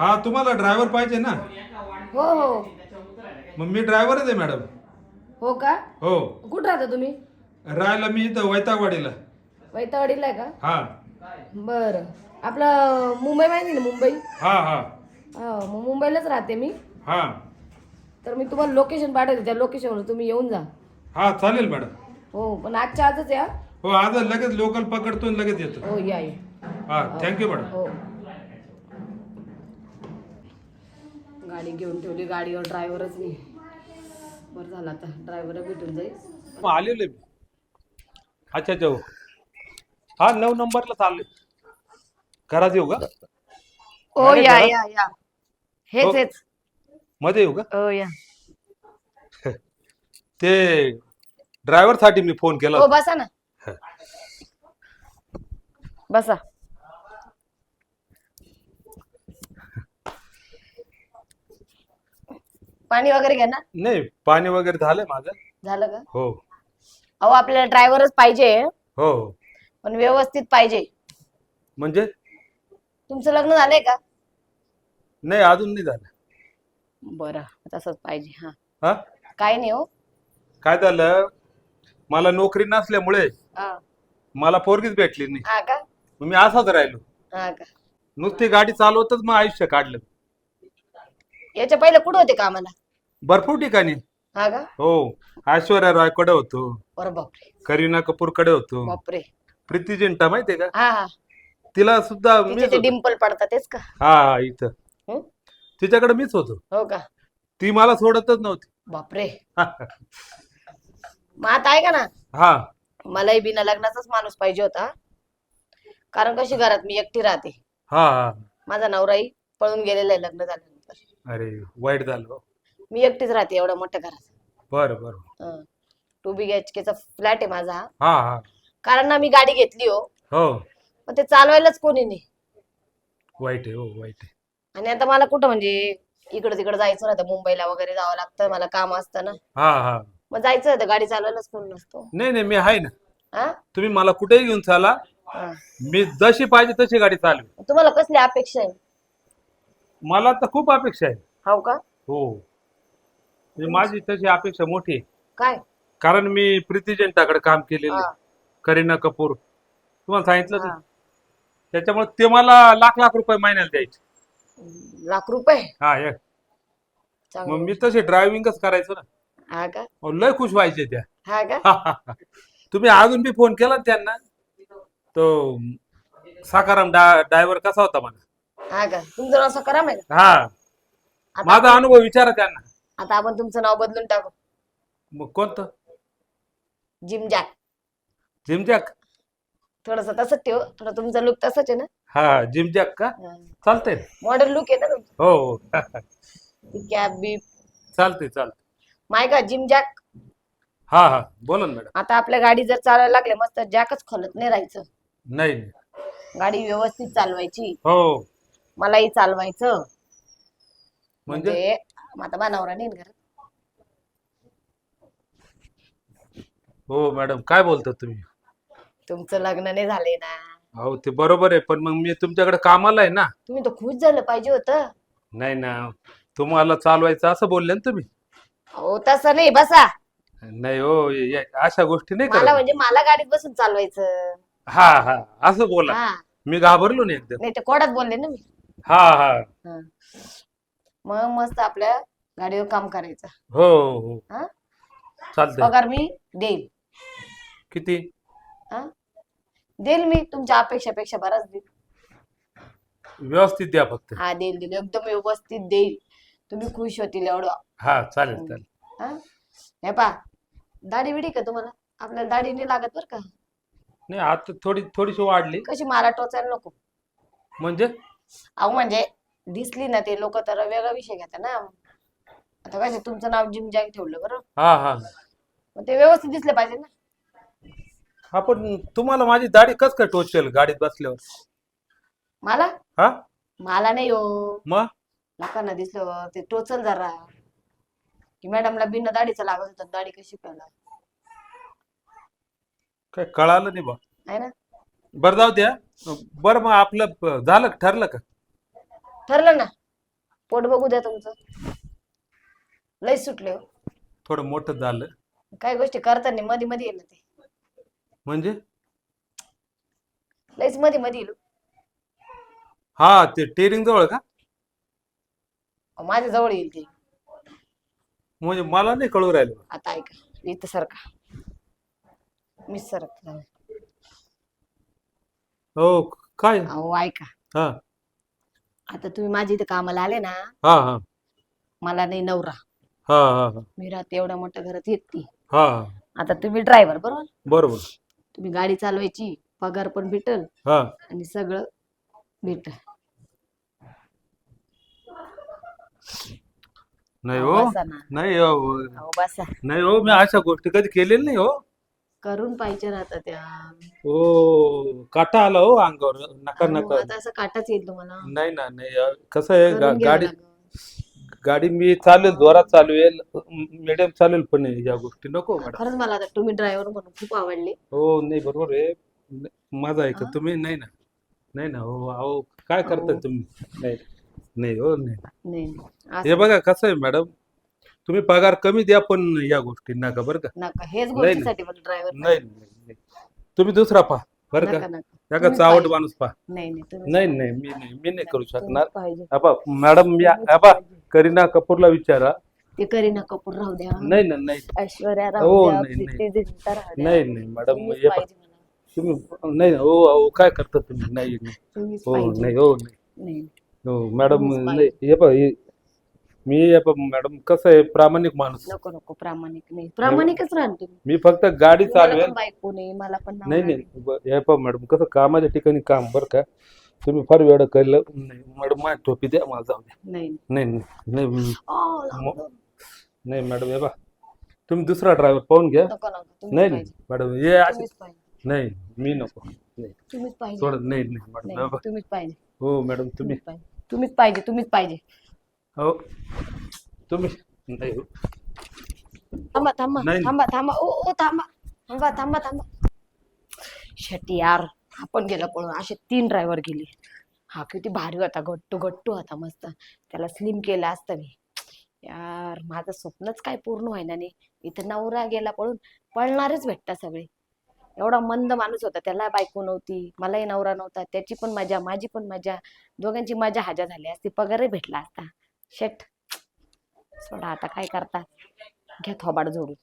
हा तुम्हाला ड्रायव्हर पाहिजे ना? हो हो. मग मी ड्रायव्हरच आहे मॅडम हो का? हो. कुठं राहता तुम्ही? राहायला मी इथं वैतागवाडीला. वैतावाडीला आहे का? हा. बरं. आपलं मुंबई माहिती ना मुंबई? हा हा. हा मग मुंबईलाच राहते मी. हा. तर मी तुम्हाला लोकेशन पाठवते त्या लोकेशनवर तुम्ही येऊन जा. हा चालेल मॅडम हो पण आजच्या आजच या. हो आज लगेच लोकल पकडतो आणि लगेच येतो. हो या या. हा थँक्यू मॅडम हो. गाडी घेऊन ठेवली. गाडीवर ड्रायव्हरच नाही. बरं झालं आता. ड्रायव्हर भेटून जाईल. आलेलो मी. अच्छा अच्छा हो. हा नऊ नंबरला चाललोय. घरात येऊ का? हो गाडी या? या या. हेच हो. हेच. मध्ये येऊ का? हो या. ते ड्रायव्हरसाठी मी फोन केला हो. बसा ना. बसा. पाणी वगैरे घ्या ना. नाही पाणी वगैरे झालंय माझं. झालं का? हो. अहो आपल्याला ड्रायव्हरच पाहिजे. हो. हो पण व्यवस्थित पाहिजे. म्हणजे? तुमचं लग्न झालंय का? नाही अजून नाही झालं. बरं तसंच पाहिजे हा. हा? काय नाही हो. काय झालं? मला नोकरी नसल्यामुळे हा. मला पोरगीच भेटली नाही. हा का? मग मी असाच राहिलो. हा का? नुसती गाडी चालवतच मग आयुष्य काढलं. याच्या पहिले कुठं होते कामाला? भरपूर ठिकाणी. हा का? हो ऐश्वर्या रायकडे होतो. बरं बापरे. करीना कपूरकडे होतो. बापरे. प्रीती जिंटा माहितीये का? हा हा. तिला सुद्धा तिथे मीच ते होतो. डिम्पल पडतात तेच का? हा हा इथं. हं? तिच्याकडे मीच होतो. हो का? ती मला सोडतच नव्हती. बापरे. मग आता आहे का ना. हा. मलाही बिना लग्नाचाच माणूस पाहिजे होता. कारण कशी घरात मी एकटी राहते. हा हा. माझा नवराही पळून गेलेला आहे लग्न झाल्यानंतर. अरे वाईट झालं. मी एकटीच राहते एवढ्या मोठ्या घरात. बरं बरं. टू बी एच केचा फ्लॅट आहे माझा. हा. हा. हा कारण ना मी गाडी घेतली हो. हो. पण ते चालवायलाच कोणी नाही. वाईट आहे हो वाईट आहे. आणि आता मला कुठं म्हणजे इकडं तिकडं जायचं राहतं मुंबईला वगैरे जावं लागतं मला काम असतं ना. हा हा. मग जायचं होतं गाडी चालवायलाच कोण नसतो. नाही नाही मी आहे ना. हा? तुम्ही मला कुठेही घेऊन चाला. हा. मी जशी पाहिजे तशी गाडी चालवी तुम्हाला कसली अपेक्षा आहे? मला तर खूप अपेक्षा आहे. हो का? हो. म्हणजे माझी तशी अपेक्षा मोठी आहे. काय? कारण मी प्रीती जंटाकडे काम केलेलं आहे. हा, करीना कपूर. तुम्हाला सांगितलं हा. त्याच्यामुळे ते मला लाख लाख रुपये महिन्याला द्यायचे. लाख रुपये? हा एक मग चांगलं मी तसे ड्रायव्हिंगच करायचो ना. हा का? अहो, लय खुश व्हायचे त्या. हा का? तुम्ही अजून बी फोन केला ना त्यांना? तो साकाराम ड्रायव्हर कसा होता मला हा का? तुमचं नाव सकाराम आहे का हा. आता माझा अनुभव विचारा त्यांना. आता आपण तुमचं नाव बदलून टाकू. मग कोणतं? जिम जॅक जिमजॅक? थोडस तसंच ठेव. थोडं तुमचा लुक तसंच आहे ना? हा जिमजॅक का? चालतंय. ना. मॉडर्न लुक आहे ना तुमचं. हो हो. कॅब बी चालतंय चालतंय. माय का जिम जॅक हा हा. बोला ना मॅडम. आता आपल्या गाडी जर चालायला लागले मस्त जॅकच खोलत नाही राहायचं. नाही नाही. गाडी व्यवस्थित चालवायची. हो. मलाही चालवायचं. म्हणजे? म्हणजे आता मानावरा नाही घरात? हो मॅडम. काय बोलता तुम्ही? तुमचं लग्न नाही झालंय ना. हो ते बरोबर आहे पण मग मी तुमच्याकडे कामाला आहे ना. तुम्ही तर खुश झालं पाहिजे होतं. नाही ना तुम्हाला चालवायचं असं बोलले ना तुम्ही. हो तसं नाही बसा. नाही हो ये- अशा गोष्टी नाही मला करत. म्हणजे मला गाडीत बसून चालवायचं. हा हा असं बोला. हा. मी घाबरलो नाही एकदम. नाही ते कोड्यात बोलले ना मी. हा हा. हा. मग मस्त आपल्या गाडीवर काम करायचं. हो हो. चालतंय. पगार मी देईल. किती? हा? देईल मी तुमच्या अपेक्षापेक्षा बराच देईल. व्यवस्थित द्या फक्त. हा देईल देईल. एकदम व्यवस्थित देईल. तुम्ही खुश होतील एवढं. हा चालेल चालेल. हा? हे पा दाढी बिडी का तुम्हाला? आपल्याला दाढी नाही लागत बरं का? नाही आता थोडी थोडीशी वाढली. कशी मारा टोचायला नको. म्हणजे? अहो म्हणजे दिसली ना ते लोक तर वेगळा विषय घेतात ना. आता कसं तुमचं नाव जिम जॅक ठेवलं बरं. हा हा. मग ते व्यवस्थित दिसले पाहिजे ना. हा पण तुम्हाला माझी दाढी कस काय टोचेल गाडीत बसल्यावर? मला? हा? मला नाही हो. मग? लोकांना दिसलं ते टोचल जरा. की मॅडमला बिना दाढीचं लागत होतं दाढी कशी पेला काय कळालं नाही बा. आहे ना? बरं जाऊ द्या. बरं मग आपलं झालं का? ठरलं का? ठरलं ना? पोट बघू द्या तुमचं. लय सुटले हो. थोडं मोठं झालं. काही गोष्टी करताना मध्ये मध्ये येईल ते. म्हणजे? लयच मध्ये मध्ये येईल हा. ते टेरिंग जवळ का? अहो, माझ्या जवळ येईल ते. म्हणजे मला नाही कळू राहिलं. आता ऐका इथं सारखा मी सरक हो काय? अहो ऐका. हा. आता तुम्ही माझ्या इथे कामाला आले ना हा हा. मला नाही नवरा. हा हा हा. मी राहते एवढ्या मोठ्या घरात येते हा आता तुम्ही ड्रायव्हर बरोबर? बरोबर. तुम्ही गाडी चालवायची पगार पण भेटल हा. आणि सगळं भेटल. नाही हो. बसा ना. नाही हो. नाही हो मी अशा गोष्टी कधी केलेल्या नाही हो. करून पाहिजे राहता त्या. हो काटा आला हो अंगावर. नका अहो, नका. आता असं काटाच येईल तुम्हाला. नाही ना नाही. अ, कसं आहे गा- करून घ्यावं गाडी लागेल. गाडी मी चालेल जोरात चालवेल मिडियम चालेल पण या गोष्टी. नको मॅडम. खरंच मला आता तुम्ही ड्रायव्हर म्हणून खूप आवडले. हो नाही बरोबर आहे. न- माझं ऐका हा? तुम्ही? नाही ना. नाही ना हो अहो काय करताय अहो. तुम्ही? नाही नाही हो नाही. नाही नाही. हे असं बघा कसं आहे मॅडम? तुम्ही पगार कमी द्या पण या गोष्टी नका बरं का? नका हेच नाही, नाही. गोष्टीसाठी मला ड्रायव्हर नाही नाही नाही. तुम्ही दुसरा पहा बरं का? नका नका. नका तुम्हीच चावट पाहिजे. माणूस पहा. नाही नाही तुम्ही नाही नाही मी नाही मी नाही करू शकणार. पाहिजे. अबा मॅडम मी अबा. करीना कपूरला विचारा. ते करीना कपूर राहू द्या. नाही ना नाही. ऐश्वर्या हो, राहू द्या नाही, प्रीती झिंटा राहू द्या. नाही नाही मॅडम तुम्हीच हे पहा. पाहिजे मला. तुम्ही नाही हो हो काय करता तुम्ही? नाही नाही. तुम्हीच हो पाहिजे. नाही हो नाही. नाही. हो मॅडम तुम्हीच नाही हे हे- मी हे मॅडम कसं आहे प्रामाणिक माणूस. नको नको प्रामाणिक नाही. प्रामाणिकच राहा ना तुम्ही मी फक्त गाडी मला चालवेल पण बायको नाही मला पण नवरा नाही नाही. ब- हे पहा मॅडम कसं कामाच्या ठिकाणी काम बरं का? तुम्ही फार वेळ केलं नाही मॅडम माझी टोपी द्या मला जाऊ द्या. नाही नाही. नाही मॅडम हे बा तुम्ही दुसरा ड्रायव्हर पाहून घ्या. नको नको तुम्हीच नाही नाही. पाहिजे. मॅडम हे असे तुम्हीच पाहिजे. नाही मी नको. नाही. तुम्हीच पाहिजे. नाही नाही मॅडम हे नाही बा. तुम्हीच पाहिजे. हो मॅडम तुम्ही तुम्हीच पाहिजे तुम्हीच पाहिजे तुम्हीच पाहिजे. हो. तुम्ही. नाही हो. थांबा थांबा नाही. थांबा थांबा. ओ ओ थांबा. थांबा थांबा थांबा. शेटी यार आपण गेला पळून. असे तीन ड्रायव्हर गेले. हा किती भारी होता. गट्टू गट्टू होता मस्त. त्याला स्लिम केलं असतं मी. यार माझं स्वप्नच काय पूर्ण व्हायना नाही इथं नवरा गेला पळून. पळणारेच भेटता सगळे. एवढा मंद माणूस होता. त्याला बायको नव्हती. मलाही नवरा नव्हता. त्याची पण मजा माझी पण मजा. दोघांची मजा हाजा झाली असती. पगारही भेटला असता. शेट. सोडा आता काय करता. घ्या थोबाड जोडून.